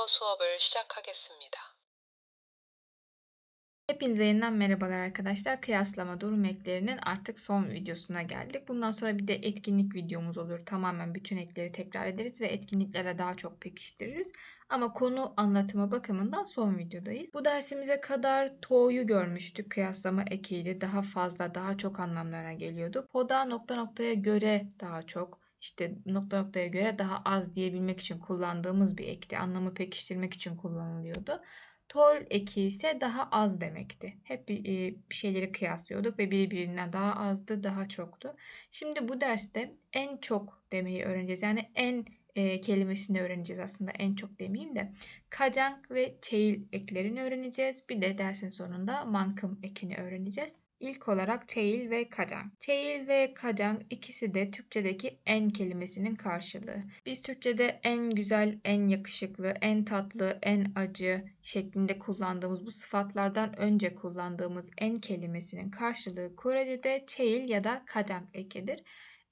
한국어 수업을 시작하겠습니다. Hepinize yeniden merhabalar arkadaşlar. Kıyaslama durum eklerinin artık son videosuna geldik. Bundan sonra bir de etkinlik videomuz olur. Tamamen bütün ekleri tekrar ederiz ve etkinliklere daha çok pekiştiririz. Ama konu anlatımı bakımından son videodayız. Bu dersimize kadar to'yu görmüştük. Kıyaslama ekiyle daha fazla, daha çok anlamlara geliyordu. Po'da nokta noktaya göre daha çok, işte nokta noktaya göre daha az diyebilmek için kullandığımız bir ekti. Anlamı pekiştirmek için kullanılıyordu. Tol eki ise daha az demekti. Hep bir, e, bir şeyleri kıyaslıyorduk ve birbirinden daha azdı, daha çoktu. Şimdi bu derste en çok demeyi öğreneceğiz. Yani en e, kelimesini öğreneceğiz aslında. En çok demeyeyim de. Kacang ve çeil eklerini öğreneceğiz. Bir de dersin sonunda mankım ekini öğreneceğiz. İlk olarak teil ve kacang. Teil ve kacang ikisi de Türkçedeki en kelimesinin karşılığı. Biz Türkçede en güzel, en yakışıklı, en tatlı, en acı şeklinde kullandığımız bu sıfatlardan önce kullandığımız en kelimesinin karşılığı Korece'de teil ya da kacang ekidir.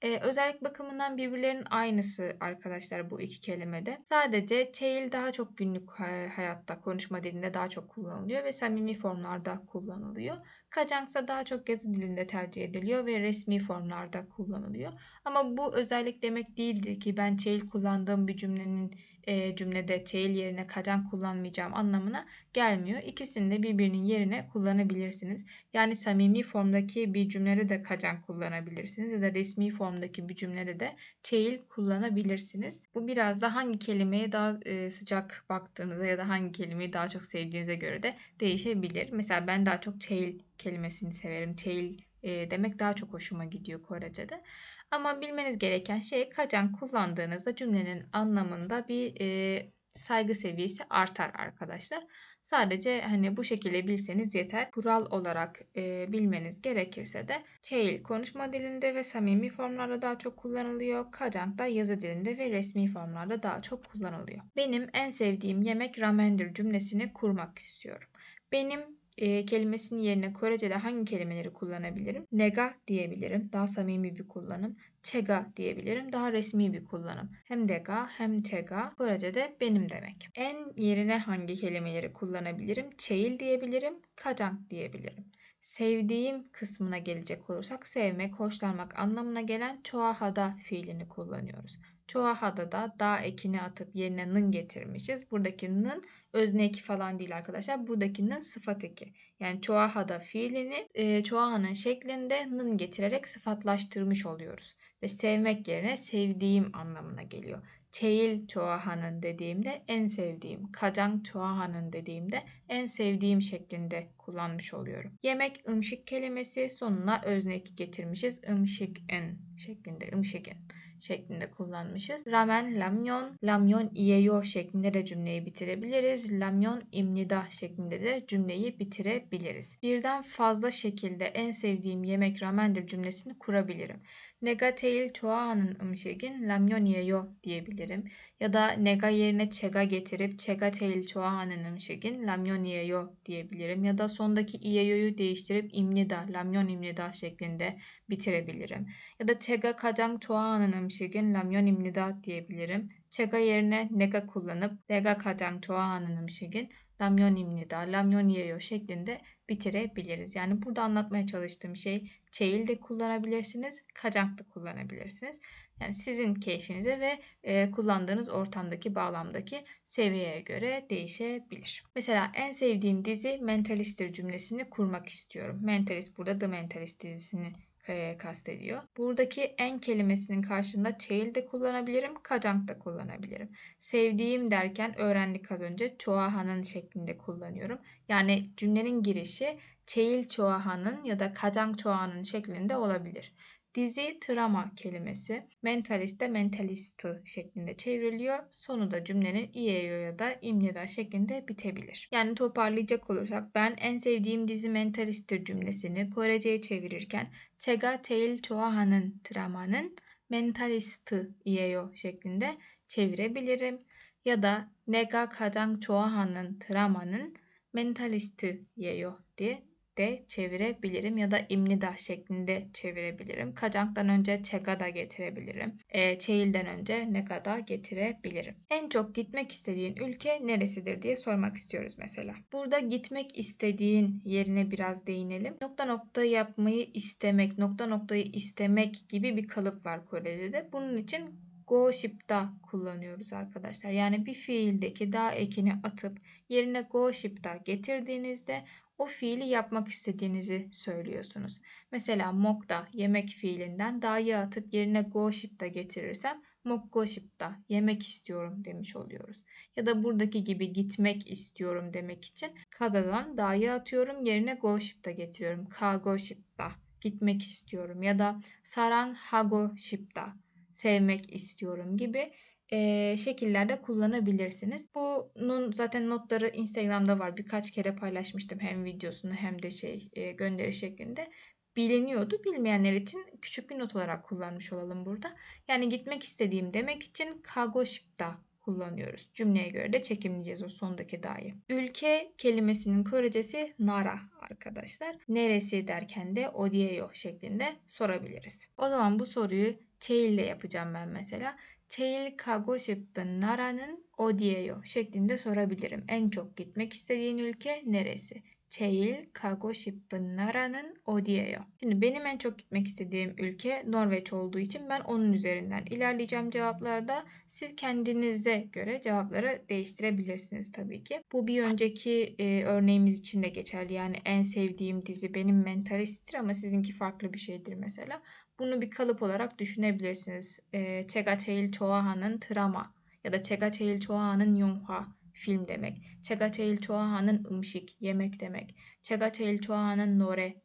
Ee, özellik bakımından birbirlerinin aynısı arkadaşlar bu iki kelimede. Sadece tail daha çok günlük hayatta, konuşma dilinde daha çok kullanılıyor ve samimi formlarda kullanılıyor. Kajang ise daha çok yazı dilinde tercih ediliyor ve resmi formlarda kullanılıyor. Ama bu özellik demek değildir ki ben tail kullandığım bir cümlenin e, cümlede tail yerine kajang kullanmayacağım anlamına gelmiyor. İkisini de birbirinin yerine kullanabilirsiniz. Yani samimi formdaki bir cümlede de kajang kullanabilirsiniz ya da resmi formdaki bir cümlede de tail kullanabilirsiniz. Bu biraz da hangi kelimeye daha e, sıcak baktığınıza ya da hangi kelimeyi daha çok sevdiğinize göre de değişebilir. Mesela ben daha çok tail kelimesini severim. Tail e, demek daha çok hoşuma gidiyor Korece'de. Ama bilmeniz gereken şey kacan kullandığınızda cümlenin anlamında bir e, saygı seviyesi artar arkadaşlar. Sadece hani bu şekilde bilseniz yeter. Kural olarak e, bilmeniz gerekirse de tail konuşma dilinde ve samimi formlarda daha çok kullanılıyor. Kajang da yazı dilinde ve resmi formlarda daha çok kullanılıyor. Benim en sevdiğim yemek ramendir cümlesini kurmak istiyorum. Benim e, kelimesinin yerine Korece'de hangi kelimeleri kullanabilirim? Nega diyebilirim. Daha samimi bir kullanım. Chega diyebilirim. Daha resmi bir kullanım. Hem dega hem chega Korece'de benim demek. En yerine hangi kelimeleri kullanabilirim? Çeil diyebilirim. Kajang diyebilirim. Sevdiğim kısmına gelecek olursak sevmek, hoşlanmak anlamına gelen çoahada fiilini kullanıyoruz. Çoahada da da ekini atıp yerine nın getirmişiz. Buradaki nın özne eki falan değil arkadaşlar. Buradaki nın sıfat eki. Yani çoahada fiilini e, çoahanın şeklinde nın getirerek sıfatlaştırmış oluyoruz. Ve sevmek yerine sevdiğim anlamına geliyor. Çeil çoahanın dediğimde en sevdiğim, kacang çoahanın dediğimde en sevdiğim şeklinde kullanmış oluyorum. Yemek ımşık kelimesi sonuna özne eki getirmişiz. Imşık en şeklinde ımşık en şeklinde kullanmışız. Ramen, lamyon, lamyon iyeyo şeklinde de cümleyi bitirebiliriz. Lamyon imnida şeklinde de cümleyi bitirebiliriz. Birden fazla şekilde en sevdiğim yemek ramendir cümlesini kurabilirim. Nega teil çoğa'nın ımşegin lamyoniyeyo diyebilirim. Ya da nega yerine çega getirip çega teil çoğa'nın ımşegin lamyoniyeyo diyebilirim. Ya da sondaki iyeyoyu değiştirip imnida, lamyon imnida şeklinde bitirebilirim. Ya da çega kacang çoğa'nın ımşegin lamyon imnida diyebilirim. Çega yerine nega kullanıp nega kacang çoğa'nın ımşegin lamyonimnida, lamyoniyeyo şeklinde bitirebiliriz. Yani burada anlatmaya çalıştığım şey çeyil de kullanabilirsiniz, kacank da kullanabilirsiniz. Yani sizin keyfinize ve e, kullandığınız ortamdaki bağlamdaki seviyeye göre değişebilir. Mesela en sevdiğim dizi Mentalist'tir cümlesini kurmak istiyorum. Mentalist burada The Mentalist dizisini e, kastediyor. Buradaki en kelimesinin karşında çeil de kullanabilirim, kacang da kullanabilirim. Sevdiğim derken öğrendik az önce çoahanın şeklinde kullanıyorum. Yani cümlenin girişi çeil çoahanın ya da kacang çoahanın şeklinde olabilir. Dizi trama kelimesi mentaliste mentalisti şeklinde çevriliyor. Sonu da cümlenin IEO ya da imlada şeklinde bitebilir. Yani toparlayacak olursak ben en sevdiğim dizi mentalisttir cümlesini Korece'ye çevirirken Tega Teil Çoğahan'ın tramanın mentalisti IEO şeklinde çevirebilirim. Ya da Nega Kajang Çoğahan'ın tramanın mentalisti IEO diye de çevirebilirim ya da imnida şeklinde çevirebilirim. Kacang'dan önce çega da getirebilirim. E, çeil'den önce nega da getirebilirim. En çok gitmek istediğin ülke neresidir diye sormak istiyoruz mesela. Burada gitmek istediğin yerine biraz değinelim. Nokta nokta yapmayı istemek, nokta noktayı istemek gibi bir kalıp var Korece'de. Bunun için go ship'ta kullanıyoruz arkadaşlar. Yani bir fiildeki da ekini atıp yerine go ship'ta getirdiğinizde o fiili yapmak istediğinizi söylüyorsunuz. Mesela mokta yemek fiilinden da'yı atıp yerine go ship'ta getirirsem mokgo ship'ta yemek istiyorum demiş oluyoruz. Ya da buradaki gibi gitmek istiyorum demek için kadadan da'yı atıyorum yerine go ship'ta getiriyorum. Kago ship'ta gitmek istiyorum ya da sarang hago ship'ta sevmek istiyorum gibi e, şekillerde kullanabilirsiniz. Bunun zaten notları Instagram'da var. Birkaç kere paylaşmıştım hem videosunu hem de şey e, gönderi şeklinde. Biliniyordu. Bilmeyenler için küçük bir not olarak kullanmış olalım burada. Yani gitmek istediğim demek için kagoship'ta kullanıyoruz. Cümleye göre de çekimleyeceğiz o sondaki da'yı. Ülke kelimesinin Korecesi nara arkadaşlar. Neresi derken de odieyo şeklinde sorabiliriz. O zaman bu soruyu 제일 ile yapacağım ben mesela. 제일 가고 싶은 나라는 어디예요? şeklinde sorabilirim. En çok gitmek istediğin ülke neresi? 제일 가고 싶은 나라는 어디예요? Şimdi benim en çok gitmek istediğim ülke Norveç olduğu için ben onun üzerinden ilerleyeceğim cevaplarda. Siz kendinize göre cevapları değiştirebilirsiniz tabii ki. Bu bir önceki e, örneğimiz için de geçerli. Yani en sevdiğim dizi benim Mentalist'tir ama sizinki farklı bir şeydir mesela. Bunu bir kalıp olarak düşünebilirsiniz. Ee, e, Chegacheil Choaha'nın Trama ya da Chegacheil Choaha'nın Yonhua film demek. Chegacheil Choaha'nın ımşik yemek demek. Chegacheil Choaha'nın Nore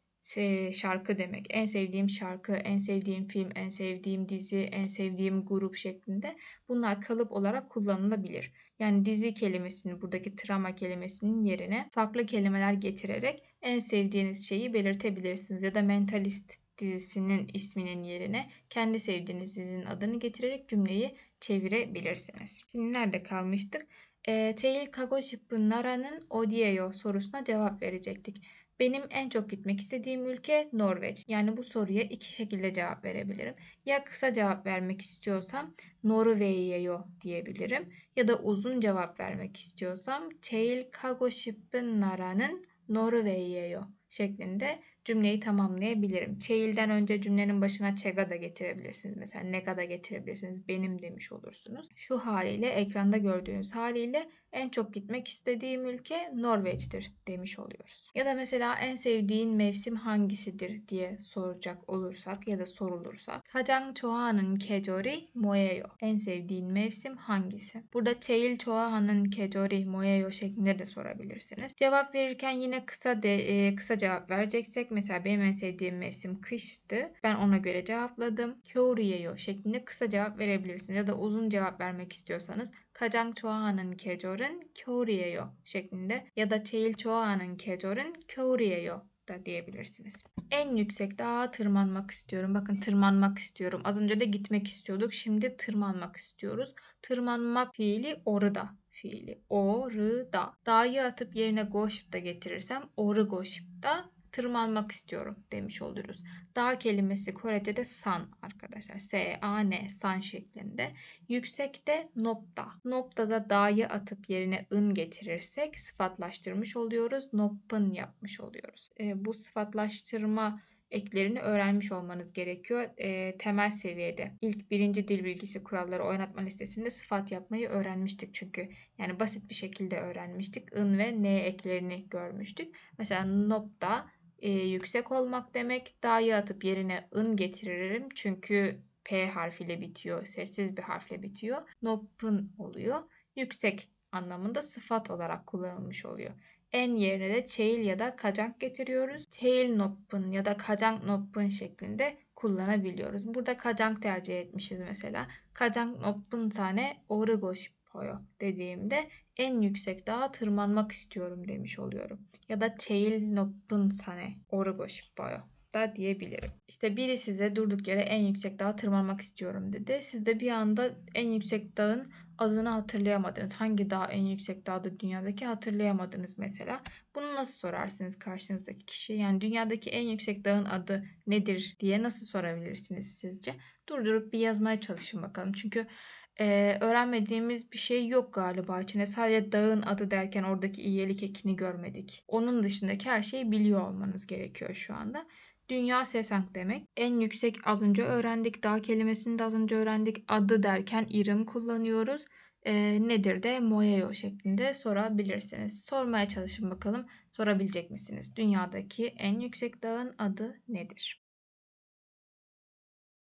şarkı demek. En sevdiğim şarkı, en sevdiğim film, en sevdiğim dizi, en sevdiğim grup şeklinde bunlar kalıp olarak kullanılabilir. Yani dizi kelimesini buradaki trama kelimesinin yerine farklı kelimeler getirerek en sevdiğiniz şeyi belirtebilirsiniz ya da mentalist dizisinin isminin yerine kendi sevdiğiniz dizinin adını getirerek cümleyi çevirebilirsiniz. Şimdi nerede kalmıştık? E, Teil Kagoship'in Nara'nın Odiyeyo sorusuna cevap verecektik. Benim en çok gitmek istediğim ülke Norveç. Yani bu soruya iki şekilde cevap verebilirim. Ya kısa cevap vermek istiyorsam Norveyo diyebilirim. Ya da uzun cevap vermek istiyorsam Teil Kagoship'in Nara'nın Norveyo şeklinde cümleyi tamamlayabilirim. Çeil'den önce cümlenin başına çega da getirebilirsiniz. Mesela nega da getirebilirsiniz. Benim demiş olursunuz. Şu haliyle ekranda gördüğünüz haliyle en çok gitmek istediğim ülke Norveç'tir demiş oluyoruz. Ya da mesela en sevdiğin mevsim hangisidir diye soracak olursak ya da sorulursa 가장 좋아하는 계절이 뭐예요? En sevdiğin mevsim hangisi? Burada 제일 좋아하는 계절이 뭐예요 şeklinde de sorabilirsiniz. Cevap verirken yine kısa de, e, kısa cevap vereceksek mesela benim en sevdiğim mevsim kıştı. Ben ona göre cevapladım. 겨울이에요 şeklinde kısa cevap verebilirsiniz ya da uzun cevap vermek istiyorsanız 가장 좋아하는 계절은 겨울이에요 şeklinde ya da 제일 좋아하는 계절은 겨울이에요 da diyebilirsiniz. En yüksek dağa tırmanmak istiyorum. Bakın tırmanmak istiyorum. Az önce de gitmek istiyorduk. Şimdi tırmanmak istiyoruz. Tırmanmak fiili orada fiili. Orada. Dağı atıp yerine goşipta getirirsem oru goşipta tırmanmak istiyorum demiş oluyoruz. Dağ kelimesi Korece'de san arkadaşlar. S-A-N san şeklinde. Yüksekte nopta. Noptada dağı atıp yerine ın getirirsek sıfatlaştırmış oluyoruz. Noppın yapmış oluyoruz. E, bu sıfatlaştırma eklerini öğrenmiş olmanız gerekiyor. E, temel seviyede ilk birinci dil bilgisi kuralları oynatma listesinde sıfat yapmayı öğrenmiştik çünkü. Yani basit bir şekilde öğrenmiştik. ın ve n eklerini görmüştük. Mesela nopta e, yüksek olmak demek. Da'yı atıp yerine ın getiririm. Çünkü P harfiyle bitiyor. Sessiz bir harfle bitiyor. Nop'ın oluyor. Yüksek anlamında sıfat olarak kullanılmış oluyor. En yerine de çeil ya da kacank getiriyoruz. Çeil noppun ya da kacank noppun şeklinde kullanabiliyoruz. Burada kacank tercih etmişiz mesela. Kacank noppun tane origo shippoyo dediğimde en yüksek dağa tırmanmak istiyorum demiş oluyorum. Ya da Teilnoppensanne Orugoşboyo da diyebilirim. İşte biri size durduk yere en yüksek dağa tırmanmak istiyorum dedi. Siz de bir anda en yüksek dağın adını hatırlayamadınız. Hangi dağ en yüksek dağda dünyadaki hatırlayamadınız mesela. Bunu nasıl sorarsınız karşınızdaki kişi? Yani dünyadaki en yüksek dağın adı nedir diye nasıl sorabilirsiniz sizce? Durdurup bir yazmaya çalışın bakalım. Çünkü e, öğrenmediğimiz bir şey yok galiba içinde. Sadece dağın adı derken oradaki iyilik ekini görmedik. Onun dışındaki her şeyi biliyor olmanız gerekiyor şu anda. Dünya Sesank demek. En yüksek az önce öğrendik. Dağ kelimesini de az önce öğrendik. Adı derken irim kullanıyoruz. E, nedir de Moyeo şeklinde sorabilirsiniz. Sormaya çalışın bakalım. Sorabilecek misiniz? Dünyadaki en yüksek dağın adı nedir?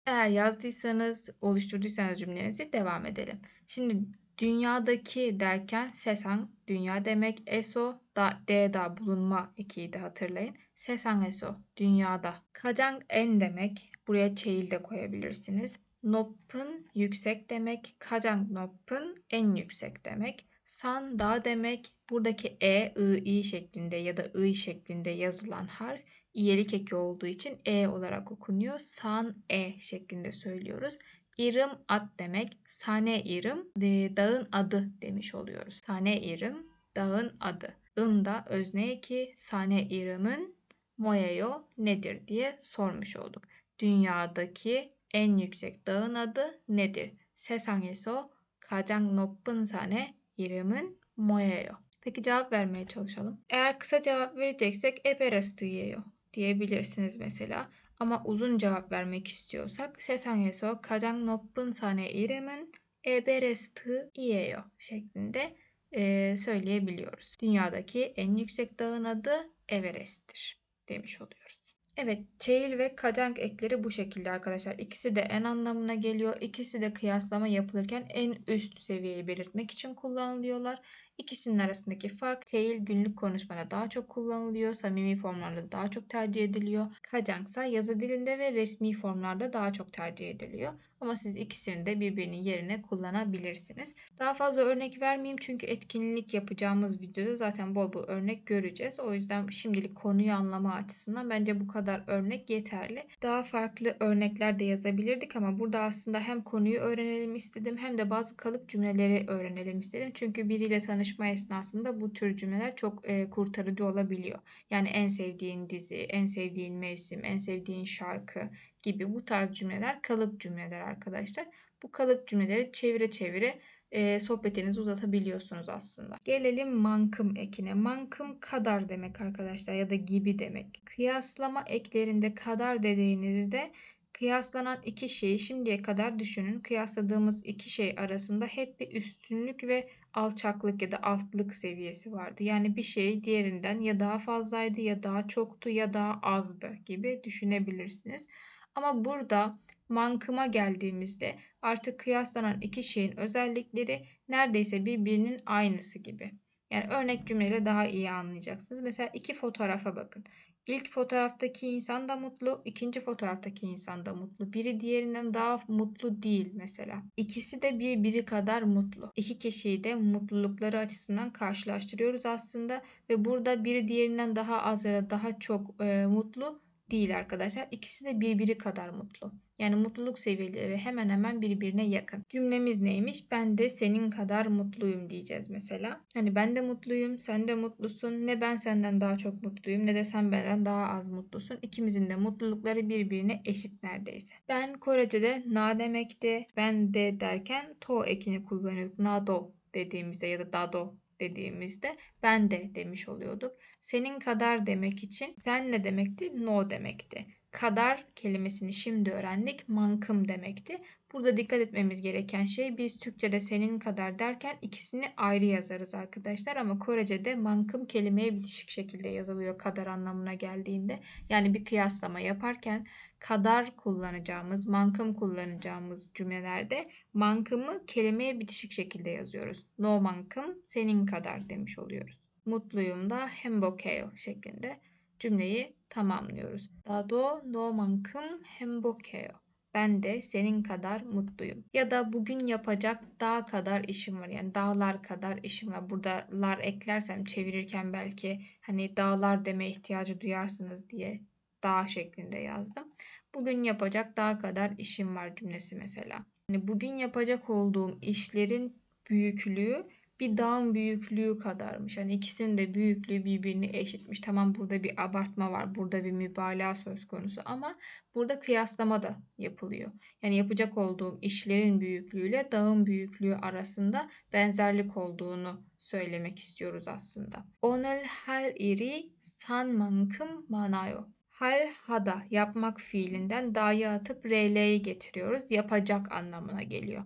Eğer yazdıysanız, oluşturduysanız cümlenizi devam edelim. Şimdi dünyadaki derken sesan dünya demek. Eso da D'da bulunma ekiydi hatırlayın. Sesan eso dünyada. Kajang en demek. Buraya çeil de koyabilirsiniz. Nop'un yüksek demek. Kajang nop'un en yüksek demek. San da demek. Buradaki e, i, i şeklinde ya da i şeklinde yazılan harf iyelik eki olduğu için e olarak okunuyor. San e şeklinde söylüyoruz. İrim at demek. Sane irim e, dağın adı demiş oluyoruz. Sane irim dağın adı. In da özne eki sane irimin moyeyo nedir diye sormuş olduk. Dünyadaki en yüksek dağın adı nedir? 세상에서 가장 높은 산의 이름은 뭐예요? Peki cevap vermeye çalışalım. Eğer kısa cevap vereceksek Everest'이에요 diyebilirsiniz mesela. Ama uzun cevap vermek istiyorsak 세상에서 가장 높은 산의 이름은 에베레스트이에요 şeklinde e, söyleyebiliyoruz. Dünyadaki en yüksek dağın adı Everest'tir demiş oluyoruz. Evet, çeil ve kacang ekleri bu şekilde arkadaşlar. İkisi de en anlamına geliyor. İkisi de kıyaslama yapılırken en üst seviyeyi belirtmek için kullanılıyorlar. İkisinin arasındaki fark çeil günlük konuşmada daha çok kullanılıyor. Samimi formlarda daha çok tercih ediliyor. Kajang ise yazı dilinde ve resmi formlarda daha çok tercih ediliyor. Ama siz ikisini de birbirinin yerine kullanabilirsiniz. Daha fazla örnek vermeyeyim çünkü etkinlik yapacağımız videoda zaten bol bol örnek göreceğiz. O yüzden şimdilik konuyu anlama açısından bence bu kadar örnek yeterli. Daha farklı örnekler de yazabilirdik ama burada aslında hem konuyu öğrenelim istedim hem de bazı kalıp cümleleri öğrenelim istedim. Çünkü biriyle tanışma esnasında bu tür cümleler çok e, kurtarıcı olabiliyor. Yani en sevdiğin dizi, en sevdiğin mevsim, en sevdiğin şarkı gibi bu tarz cümleler kalıp cümleler arkadaşlar. Bu kalıp cümleleri çevire çevire e, sohbetinizi uzatabiliyorsunuz aslında. Gelelim mankım ekine. Mankım kadar demek arkadaşlar ya da gibi demek. Kıyaslama eklerinde kadar dediğinizde kıyaslanan iki şeyi şimdiye kadar düşünün. Kıyasladığımız iki şey arasında hep bir üstünlük ve alçaklık ya da altlık seviyesi vardı. Yani bir şey diğerinden ya daha fazlaydı ya daha çoktu ya daha azdı gibi düşünebilirsiniz. Ama burada mankıma geldiğimizde artık kıyaslanan iki şeyin özellikleri neredeyse birbirinin aynısı gibi. Yani örnek cümleyle daha iyi anlayacaksınız. Mesela iki fotoğrafa bakın. İlk fotoğraftaki insan da mutlu, ikinci fotoğraftaki insan da mutlu. Biri diğerinden daha mutlu değil mesela. İkisi de birbiri kadar mutlu. İki kişiyi de mutlulukları açısından karşılaştırıyoruz aslında ve burada biri diğerinden daha az ya da daha çok e, mutlu değil arkadaşlar. İkisi de birbiri kadar mutlu. Yani mutluluk seviyeleri hemen hemen birbirine yakın. Cümlemiz neymiş? Ben de senin kadar mutluyum diyeceğiz mesela. Hani ben de mutluyum, sen de mutlusun. Ne ben senden daha çok mutluyum ne de sen benden daha az mutlusun. İkimizin de mutlulukları birbirine eşit neredeyse. Ben Korece'de na demekti. Ben de derken to ekini kullanıyorduk. Nado dediğimizde ya da dado dediğimizde ben de demiş oluyorduk. Senin kadar demek için sen ne demekti? No demekti. Kadar kelimesini şimdi öğrendik. Mankım demekti. Burada dikkat etmemiz gereken şey biz Türkçe'de senin kadar derken ikisini ayrı yazarız arkadaşlar ama Korece'de mankım kelimeye bitişik şekilde yazılıyor kadar anlamına geldiğinde. Yani bir kıyaslama yaparken kadar kullanacağımız, mankım kullanacağımız cümlelerde mankımı kelimeye bitişik şekilde yazıyoruz. No mankım senin kadar demiş oluyoruz. Mutluyum da hembokeo şeklinde cümleyi tamamlıyoruz. Dado no mankım hembokeo. Ben de senin kadar mutluyum. Ya da bugün yapacak dağ kadar işim var. Yani dağlar kadar işim var. Burada lar eklersem çevirirken belki hani dağlar deme ihtiyacı duyarsınız diye daha şeklinde yazdım. Bugün yapacak daha kadar işim var cümlesi mesela. Yani bugün yapacak olduğum işlerin büyüklüğü bir dağın büyüklüğü kadarmış. Yani ikisinin de büyüklüğü birbirine eşitmiş. Tamam burada bir abartma var. Burada bir mübalağa söz konusu ama burada kıyaslama da yapılıyor. Yani yapacak olduğum işlerin büyüklüğüyle dağın büyüklüğü arasında benzerlik olduğunu söylemek istiyoruz aslında. Onel her iri san mankım manayo halhada yapmak fiilinden da'yı atıp rl'yi getiriyoruz. Yapacak anlamına geliyor.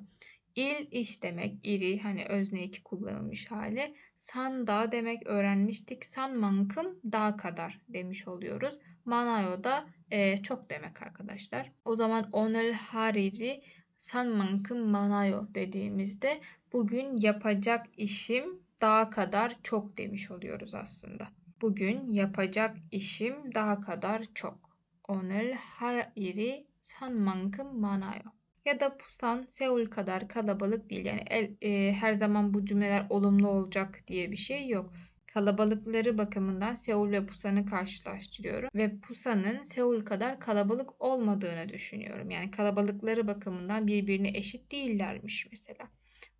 İl iş demek iri hani özne iki kullanılmış hali. San da demek öğrenmiştik. San mankım daha kadar demiş oluyoruz. Manayo da e, çok demek arkadaşlar. O zaman onel hariri san mankım manayo dediğimizde bugün yapacak işim daha kadar çok demiş oluyoruz aslında. Bugün yapacak işim daha kadar çok. 오늘 할 일이 산만큼 많아요. Ya da Pusan Seul kadar kalabalık değil. Yani el, e, her zaman bu cümleler olumlu olacak diye bir şey yok. Kalabalıkları bakımından Seul ve Pusan'ı karşılaştırıyorum ve Pusan'ın Seul kadar kalabalık olmadığını düşünüyorum. Yani kalabalıkları bakımından birbirine eşit değillermiş mesela.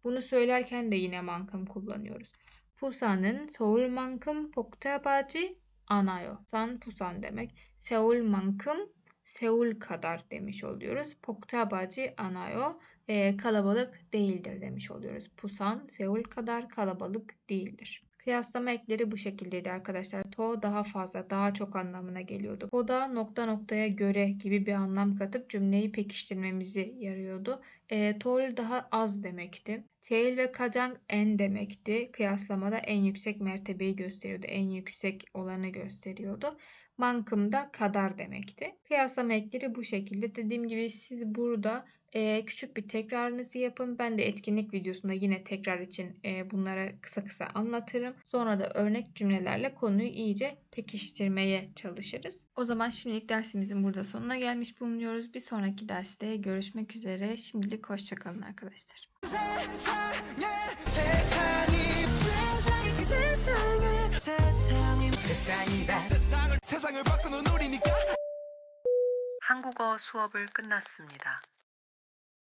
Bunu söylerken de yine mankım kullanıyoruz. Pusan'ın Seul만큼 복잡하지 않아요. Pusan Pusan demek. Seul만큼 Seul kadar demiş oluyoruz. 복잡하지 않아요. E, kalabalık değildir demiş oluyoruz. Pusan Seul kadar kalabalık değildir. Kıyaslama ekleri bu şekildeydi arkadaşlar. To daha fazla, daha çok anlamına geliyordu. O da nokta noktaya göre gibi bir anlam katıp cümleyi pekiştirmemizi yarıyordu. E, tol daha az demekti. Tail ve kajang en demekti. Kıyaslamada en yüksek mertebeyi gösteriyordu. En yüksek olanı gösteriyordu Mankım da kadar demekti. Kıyaslama ekleri bu şekilde. Dediğim gibi siz burada e, küçük bir tekrarınızı yapın. Ben de etkinlik videosunda yine tekrar için e, bunlara kısa kısa anlatırım. Sonra da örnek cümlelerle konuyu iyice pekiştirmeye çalışırız. O zaman şimdilik dersimizin burada sonuna gelmiş bulunuyoruz. Bir sonraki derste görüşmek üzere. Şimdilik hoşçakalın arkadaşlar. 세상이 세상을 바꾸는 우리니까 한국어 수업을 끝났습니다.